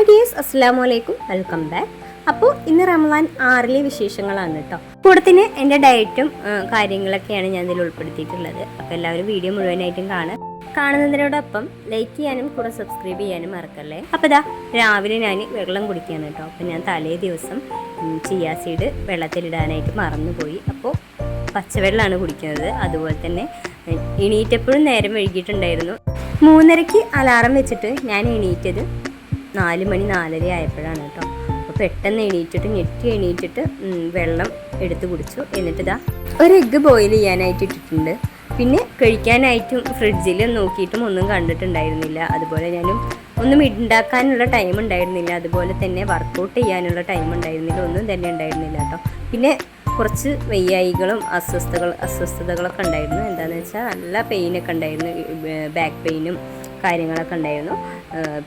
Hi dears അസ്സാം വലൈക്കും welcome back അപ്പോൾ ഇന്ന് റമദാൻ ആറിലെ വിശേഷങ്ങളാണ് കേട്ടോ. കൂടത്തിന് എന്റെ ഡയറ്റും കാര്യങ്ങളൊക്കെയാണ് ഞാൻ ഇതിൽ ഉൾപ്പെടുത്തിയിട്ടുള്ളത്. അപ്പോൾ എല്ലാവരും വീഡിയോ മുഴുവനായിട്ടും കാണുക കാണുന്നതിനോടൊപ്പം ലൈക്ക് ചെയ്യാനും കൂടെ സബ്സ്ക്രൈബ് ചെയ്യാനും മറക്കല്ലേ? അപ്പോൾ ഇതാ രാവിലെ ഞാൻ വെള്ളം കുടിക്കുകയാണ് കേട്ടോ. അപ്പോൾ ഞാൻ തലേ ദിവസം ചിയാ സീഡ് വെള്ളത്തിലിടാനായിട്ട് മറന്നുപോയി. അപ്പോൾ പച്ചവെള്ളമാണ് കുടിക്കുന്നത്. അതുപോലെ തന്നെ എണീറ്റപ്പോഴും നേരം വൈകിട്ടുണ്ടായിരുന്നു മൂന്നരയ്ക്ക് അലാറം വെച്ചിട്ട് ഞാൻ എണീറ്റത് നാല് മണി നാലര ആയപ്പോഴാണ് കേട്ടോ. അപ്പോൾ പെട്ടെന്ന് എണീറ്റിട്ട് ഞെട്ടി എണീറ്റിട്ട് വെള്ളം എടുത്ത് കുടിച്ചു. എന്നിട്ട് ഇതാ ഒരു എഗ്ഗ് ബോയിൽ ചെയ്യാനായിട്ട് ഇട്ടിട്ടുണ്ട്. പിന്നെ കഴിക്കാനായിട്ടും ഫ്രിഡ്ജിൽ നോക്കിയിട്ടും ഒന്നും കണ്ടിട്ടുണ്ടായിരുന്നില്ല. അതുപോലെ ഞാനും ഒന്നും ഉണ്ടാക്കാനുള്ള ടൈം ഉണ്ടായിരുന്നില്ല. അതുപോലെ തന്നെ വർക്കൗട്ട് ചെയ്യാനുള്ള ടൈം ഉണ്ടായിരുന്നില്ല. ഒന്നും തന്നെ ഉണ്ടായിരുന്നില്ല കേട്ടോ. പിന്നെ കുറച്ച് വയ്യായികളും അസ്വസ്ഥകൾ അസ്വസ്ഥതകളൊക്കെ ഉണ്ടായിരുന്നു. എന്താണെന്ന് വെച്ചാൽ നല്ല പെയിനൊക്കെ ഉണ്ടായിരുന്നു. ബാക്ക് പെയിനും കാര്യങ്ങളൊക്കെ ഉണ്ടായിരുന്നു.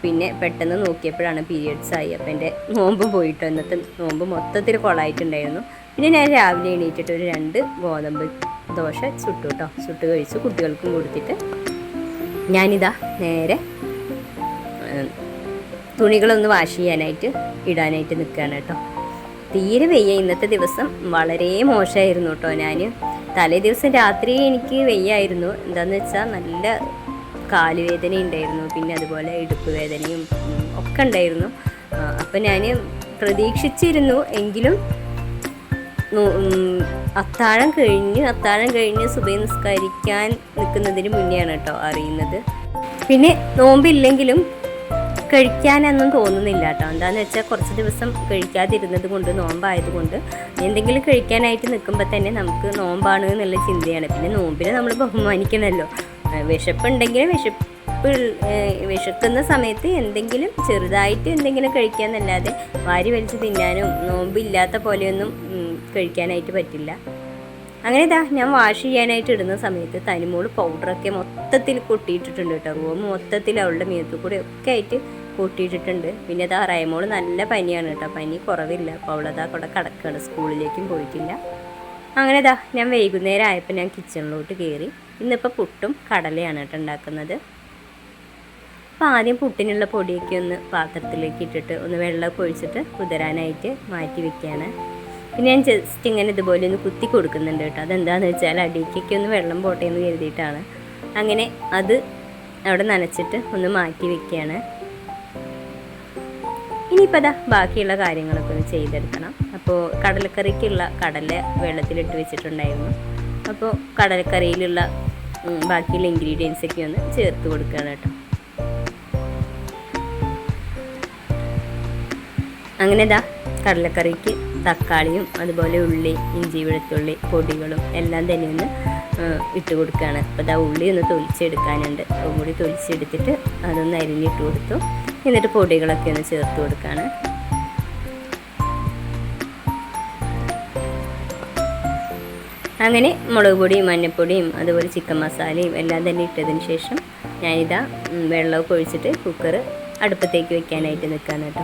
പിന്നെ പെട്ടെന്ന് നോക്കിയപ്പോഴാണ് പീരിയഡ്സ് ആയി. അപ്പം എന്റെ നോമ്പ് പോയിട്ടോ ഇന്നത്തെ നോമ്പ് മൊത്തത്തിൽ കൊളായിട്ടുണ്ടായിരുന്നു പിന്നെ ഞാൻ രാവിലെ എണീറ്റിട്ട് ഒരു രണ്ട് ഗോതമ്പ് ദോശ ചുട്ടു കേട്ടോ ചുട്ട് കഴിച്ചു കുട്ടികൾക്കും കൊടുത്തിട്ട് ഞാനിതാ നേരെ തുണികളൊന്ന് വാഷ് ചെയ്യാനായിട്ട് ഇടാനായിട്ട് നിൽക്കുകയാണ് കേട്ടോ തീരെ വെയ്യ. ഇന്നത്തെ ദിവസം വളരെ മോശമായിരുന്നു കേട്ടോ ഞാൻ തലേ ദിവസം രാത്രി എനിക്ക് വെയ്യായിരുന്നു. എന്താണെന്ന് വെച്ചാൽ നല്ല കാലുവേദന ഉണ്ടായിരുന്നു പിന്നെ അതുപോലെ ഇടുപ്പ് വേദനയും ഒക്കെ ഉണ്ടായിരുന്നു. അപ്പം ഞാൻ പ്രതീക്ഷിച്ചിരുന്നു എങ്കിലും അത്താഴം കഴിഞ്ഞ് അത്താഴം കഴിഞ്ഞ് സുബൈ നിസ്കരിക്കാൻ നിൽക്കുന്നതിന് മുന്നെയാണ് കേട്ടോ അറിയുന്നത്. പിന്നെ നോമ്പില്ലെങ്കിലും കഴിക്കാനൊന്നും തോന്നുന്നില്ല കേട്ടോ എന്താണെന്ന് വെച്ചാൽ കുറച്ച് ദിവസം കഴിക്കാതിരുന്നത് കൊണ്ട് നോമ്പായതുകൊണ്ട് എന്തെങ്കിലും കഴിക്കാനായിട്ട് നിൽക്കുമ്പോൾ തന്നെ നമുക്ക് നോമ്പാണ് എന്നുള്ള ചിന്തയാണ്. പിന്നെ നോമ്പിനെ നമ്മൾ ബഹുമാനിക്കണമല്ലോ വിശപ്പുണ്ടെങ്കിൽ വിശപ്പ് വിശക്കുന്ന സമയത്ത് എന്തെങ്കിലും ചെറുതായിട്ട് എന്തെങ്കിലും കഴിക്കാമെന്നല്ലാതെ വാരി വലിച്ച് തിന്നാനും നോമ്പില്ലാത്ത പോലെയൊന്നും കഴിക്കാനായിട്ട് പറ്റില്ല. അങ്ങനെ ഇതാ ഞാൻ വാഷ് ചെയ്യാനായിട്ട് ഇടുന്ന സമയത്ത് തനിമോൾ പൗഡറൊക്കെ മൊത്തത്തിൽ കൊട്ടിയിട്ടിട്ടുണ്ട് കേട്ടോ. റൂം മൊത്തത്തിൽ അവളുടെ മീത്തു കൂടെ ഒക്കെ ആയിട്ട് കൂട്ടിയിട്ടിട്ടുണ്ട്. പിന്നെ ഇതാ റയമോൾ നല്ല പനിയാണ് കേട്ടോ. പനി കുറവില്ല. അപ്പോൾ അവളതാ കൂടെ കിടക്കുകയാണ് സ്കൂളിലേക്കും പോയിട്ടില്ല. അങ്ങനെ ഇതാ ഞാൻ വൈകുന്നേരം ആയപ്പോൾ ഞാൻ കിച്ചണിലോട്ട് കയറി ഇന്നിപ്പോൾ പുട്ടും കടലയാണ് കേട്ടോ ഉണ്ടാക്കുന്നത്. അപ്പോൾ ആദ്യം പുട്ടിനുള്ള പൊടിയൊക്കെ ഒന്ന് പാത്രത്തിലേക്ക് ഇട്ടിട്ട് ഒന്ന് വെള്ളമൊക്കെ ഒഴിച്ചിട്ട് കുതിരാനായിട്ട് മാറ്റി വെക്കുകയാണ്. പിന്നെ ഞാൻ ജസ്റ്റ് ഇങ്ങനെ ഇതുപോലെ ഒന്ന് കുത്തി കൊടുക്കുന്നുണ്ട് കേട്ടോ. അതെന്താണെന്ന് വെച്ചാൽ അടിക്കൊക്കെ ഒന്ന് വെള്ളം പോട്ടെ എന്ന് കരുതിയിട്ടാണ്. അങ്ങനെ അത് അവിടെ നനച്ചിട്ട് ഒന്ന് മാറ്റി വെക്കുകയാണ്. ഇനിയിപ്പോൾ അതാ ബാക്കിയുള്ള കാര്യങ്ങളൊക്കെ ഒന്ന് ചെയ്തെടുക്കണം. അപ്പോൾ കടലക്കറിക്കുള്ള കടല വെള്ളത്തിലിട്ട് വെച്ചിട്ടുണ്ടായിരുന്നു. അപ്പോൾ കടലക്കറിയിലുള്ള ബാക്കിയുള്ള ഇൻഗ്രീഡിയൻസ് ഒക്കെ ഒന്ന് ചേർത്ത് കൊടുക്കുകയാണ് കേട്ടോ. അങ്ങനെ ഇതാ കടലക്കറിക്ക് തക്കാളിയും അതുപോലെ ഉള്ളി ഇഞ്ചി വെളുത്തുള്ളി പൊടികളും എല്ലാം തന്നെ ഒന്ന് ഇട്ട് കൊടുക്കുകയാണ് അപ്പോൾ ഇതാ ഉള്ളി ഒന്ന് തൊലിച്ചെടുക്കാനുണ്ട്. അതും കൂടി തൊലിച്ചെടുത്തിട്ട് അതൊന്ന് അരിഞ്ഞിട്ട് കൊടുത്തു. എന്നിട്ട് പൊടികളൊക്കെ ഒന്ന് ചേർത്ത് കൊടുക്കുകയാണ് അങ്ങനെ മുളക് പൊടിയും മഞ്ഞൾപ്പൊടിയും അതുപോലെ ചിക്കൻ മസാലയും എല്ലാം തന്നെ ഇട്ടതിന് ശേഷം ഞാനിതാ വെള്ളമൊക്കെ ഒഴിച്ചിട്ട് കുക്കർ അടുപ്പത്തേക്ക് വെക്കാനായിട്ട് നിൽക്കാൻ കേട്ടോ.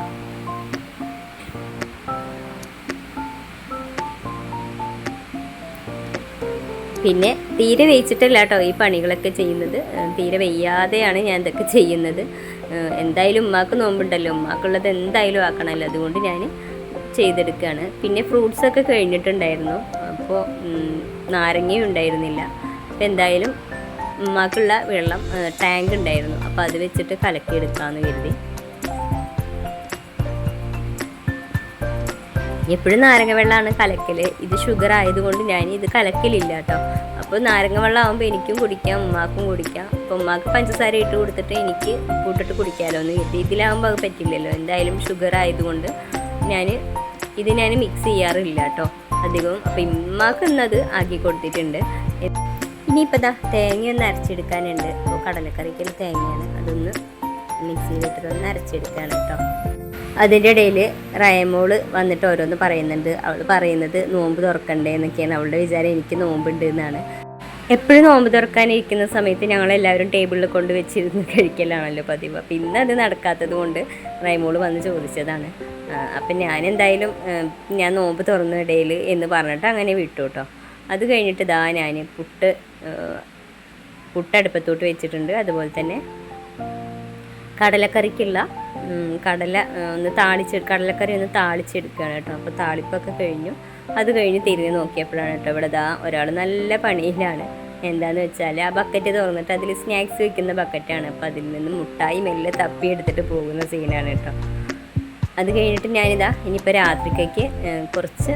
പിന്നെ തീരെ വെയിച്ചിട്ടല്ല കേട്ടോ ഈ പണികളൊക്കെ ചെയ്യുന്നത്. തീരെ വെയ്യാതെയാണ് ഞാൻ ഇതൊക്കെ ചെയ്യുന്നത്. എന്തായാലും ഉമ്മാക്ക് നോമ്പുണ്ടല്ലോ. ഉമ്മാക്കുള്ളത് എന്തായാലും ആക്കണമല്ലോ. അതുകൊണ്ട് ഞാൻ ചെയ്തെടുക്കുകയാണ് പിന്നെ ഫ്രൂട്ട്സൊക്കെ കഴിഞ്ഞിട്ടുണ്ടായിരുന്നു. അപ്പോൾ നാരങ്ങയും ഉണ്ടായിരുന്നില്ല. അപ്പം എന്തായാലും ഉമ്മാക്കുള്ള വെള്ളം ടാങ്ക് ഉണ്ടായിരുന്നു. അപ്പോൾ അത് വെച്ചിട്ട് കലക്കിയെടുക്കാമെന്ന് കരുതി. എപ്പോഴും നാരങ്ങ വെള്ളമാണ് കലക്കൽ ഇത് ഷുഗർ ആയതുകൊണ്ട് ഞാൻ ഇത് കലക്കലില്ല കേട്ടോ. അപ്പോൾ നാരങ്ങ വെള്ളം ആകുമ്പോൾ എനിക്കും കുടിക്കാം ഉമ്മാക്കും കുടിക്കാം. അപ്പോൾ ഉമ്മാക്ക് പഞ്ചസാര ഇട്ട് കൊടുത്തിട്ട് എനിക്ക് കൂട്ടിട്ട് കുടിക്കാമല്ലോ എന്ന് കരുതി. ഇതിലാകുമ്പോൾ അത് പറ്റില്ലല്ലോ. എന്തായാലും ഷുഗർ ആയതുകൊണ്ട് ഞാൻ ഇത് ഞാൻ മിക്സ് ചെയ്യാറില്ല കേട്ടോ അധികവും അപ്പം ഇമ്മാക്കുന്നത് ആക്കി കൊടുത്തിട്ടുണ്ട്. ഇനിയിപ്പോൾ ദാ തേങ്ങ ഒന്ന് അരച്ചെടുക്കാനുണ്ട് അപ്പോൾ കടലക്കറിക്കുള്ള തേങ്ങയാണ്. അതൊന്ന് മിക്സിയിലിട്ടിട്ട് ഒന്ന് അരച്ചെടുക്കുകയാണ് കേട്ടോ അതിന്റെ ഇടയിൽ റയമോൾ വന്നിട്ട് ഓരോന്ന് പറയുന്നുണ്ട്. അവൾ പറയുന്നത് നോമ്പ് തുറക്കണ്ടേ എന്നൊക്കെയാണ്. അവളുടെ വിചാരം എനിക്ക് നോമ്പുണ്ട് എന്നാണ്. എപ്പോഴും നോമ്പ് തുറക്കാനിരിക്കുന്ന സമയത്ത് ഞങ്ങളെല്ലാവരും ടേബിളിൽ കൊണ്ട് വെച്ചിരുന്ന് കഴിക്കലാണല്ലോ പതിവ്. അപ്പം ഇന്ന് അത് നടക്കാത്തത് കൊണ്ട് റൈമോൾ വന്ന് ചോദിച്ചതാണ്. അപ്പം ഞാൻ എന്തായാലും ഞാൻ നോമ്പ് തുറന്ന ഇടയിൽ എന്ന് പറഞ്ഞിട്ട് അങ്ങനെ വിട്ടു കേട്ടോ അത് കഴിഞ്ഞിട്ട് ഇതാ ഞാൻ പുട്ട് പുട്ടടുപ്പത്തോട്ട് വെച്ചിട്ടുണ്ട്. അതുപോലെ തന്നെ കടലക്കറിക്കുള്ള കടല ഒന്ന് താളിച്ച് കടലക്കറി ഒന്ന് താളിച്ചെടുക്കുകയാണ് കേട്ടോ. അപ്പോൾ താളിപ്പൊക്കെ കഴിഞ്ഞു. അത് കഴിഞ്ഞ് തിരിഞ്ഞ് നോക്കിയപ്പോഴാണ് കേട്ടോ ഇവിടെ ദാ ഒരാൾ നല്ല പണിയിലാണ്. എന്താണെന്ന് വെച്ചാൽ ആ ബക്കറ്റ് തുറന്നിട്ട് അതിൽ സ്നാക്സ് വെക്കുന്ന ബക്കറ്റാണ്. അപ്പോൾ അതിൽ നിന്ന് മുട്ടായി മെല്ലെ തപ്പി എടുത്തിട്ട് പോകുന്ന സീനാണ് കേട്ടോ. അത് കഴിഞ്ഞിട്ട് ഞാനിതാ ഇനിയിപ്പോൾ രാത്രിക്കേക്ക് കുറച്ച്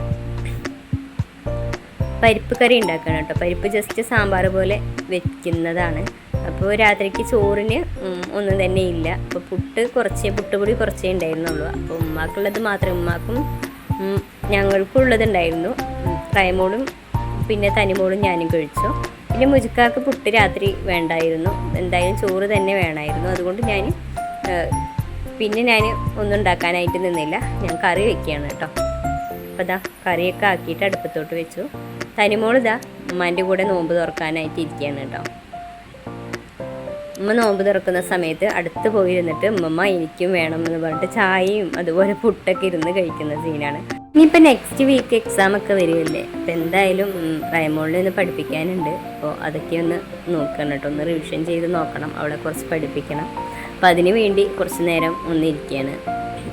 പരിപ്പ് കറി ഉണ്ടാക്കണം കേട്ടോ. പരിപ്പ് ജസ്റ്റ് സാമ്പാർ പോലെ വെക്കുന്നതാണ്. അപ്പോൾ രാത്രിക്ക് ചോറിന് ഒന്നും തന്നെ ഇല്ല. അപ്പോൾ പുട്ട് കുറച്ചേ പുട്ടുപൊടി കുറച്ചേ ഉണ്ടായിരുന്നുള്ളൂ. അപ്പോൾ ഉമ്മാക്കുള്ളത് മാത്രം ഉമ്മാക്കും ഞങ്ങൾക്കും ഉള്ളതുണ്ടായിരുന്നു ഉണ്ടായിരുന്നു ഉം, പിന്നെ തനിമോളും ഞാനും കഴിച്ചു. പിന്നെ മുജുക്കാക്ക് പുട്ട് രാത്രി വേണ്ടായിരുന്നു. എന്തായാലും ചോറ് തന്നെ വേണമായിരുന്നു. അതുകൊണ്ട് ഞാൻ പിന്നെ ഞാൻ ഒന്നും ഉണ്ടാക്കാനായിട്ട് നിന്നില്ല. ഞാൻ കറി വെക്കുകയാണ് കേട്ടോ. അപ്പോൾ ഇതാ കറിയൊക്കെ ആക്കിയിട്ട് അടുപ്പത്തോട്ട് വെച്ചു. തനിമോൾ ഇതാ ഉമ്മാന്റെ കൂടെ നോമ്പ് തുറക്കാനായിട്ട് ഇരിക്കുകയാണ് കേട്ടോ. ഉമ്മ നോമ്പ് തുറക്കുന്ന സമയത്ത് അടുത്ത് പോയിരുന്നിട്ട് ഉമ്മമ്മ എനിക്കും വേണം എന്ന് പറഞ്ഞിട്ട് ചായയും അതുപോലെ പുട്ടൊക്കെ ഇരുന്ന് കഴിക്കുന്ന സീനാണ് ഇനിയിപ്പോൾ നെക്സ്റ്റ് വീക്ക് എക്സാം ഒക്കെ വരികയല്ലേ? അപ്പോൾ എന്തായാലും റയമോളിൽ ഒന്ന് പഠിപ്പിക്കാനുണ്ട്. അപ്പോൾ അതൊക്കെ ഒന്ന് നോക്കണം കേട്ടോ. ഒന്ന് റിവിഷൻ ചെയ്ത് നോക്കണം. അവിടെ കുറച്ച് പഠിപ്പിക്കണം. അപ്പോൾ അതിന് വേണ്ടി കുറച്ച് നേരം ഒന്ന് ഇരിക്കുകയാണ്.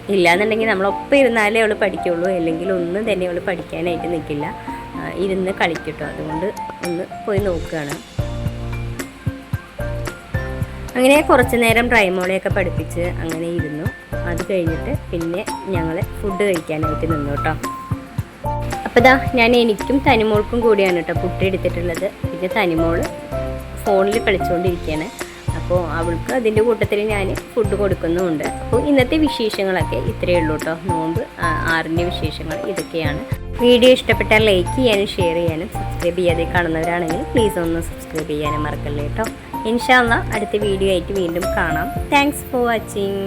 ഇല്ലാന്നുണ്ടെങ്കിൽ നമ്മളൊപ്പം ഇരുന്നാലേ അവൾ പഠിക്കുള്ളൂ. അല്ലെങ്കിൽ ഒന്നും തന്നെ അവൾ പഠിക്കാനായിട്ട് നിൽക്കില്ല. ഇരുന്ന് കളിക്കട്ടോ. അതുകൊണ്ട് ഒന്ന് പോയി നോക്കുകയാണ്. അങ്ങനെ കുറച്ച് നേരം ഡ്രൈമോളെയൊക്കെ പഠിപ്പിച്ച് അങ്ങനെ ഇരുന്നു. അത് കഴിഞ്ഞിട്ട് പിന്നെ ഞങ്ങൾ ഫുഡ് കഴിക്കാനായിട്ട് നിന്നു കേട്ടോ അപ്പോൾ ഇതാ ഞാൻ എനിക്കും തനിമോൾക്കും കൂടിയാണ് കേട്ടോ പുട്ട് എടുത്തിട്ടുള്ളത്. പിന്നെ തനിമോൾ ഫോണിൽ കളിച്ചുകൊണ്ടിരിക്കുകയാണ് അപ്പോൾ അവൾക്ക് അതിന്റെ കൂട്ടത്തിൽ ഞാൻ ഫുഡ് കൊടുക്കുന്നുമുണ്ട് അപ്പോൾ ഇന്നത്തെ വിശേഷങ്ങളൊക്കെ ഇത്രയേ ഉള്ളൂ കേട്ടോ നോമ്പ് ആറിന്റെ വിശേഷങ്ങൾ ഇതൊക്കെയാണ്. വീഡിയോ ഇഷ്ടപ്പെട്ടാൽ ലൈക്ക് ചെയ്യാനും ഷെയർ ചെയ്യാനും സബ്സ്ക്രൈബ് ചെയ്യാതെ കാണുന്നവരാണെങ്കിൽ പ്ലീസ് ഒന്ന് സബ്സ്ക്രൈബ് ചെയ്യാനും മറക്കല്ലേ കേട്ടോ ഇൻഷാല്ല അടുത്ത വീഡിയോ ആയിട്ട് വീണ്ടും കാണാം. Thanks for watching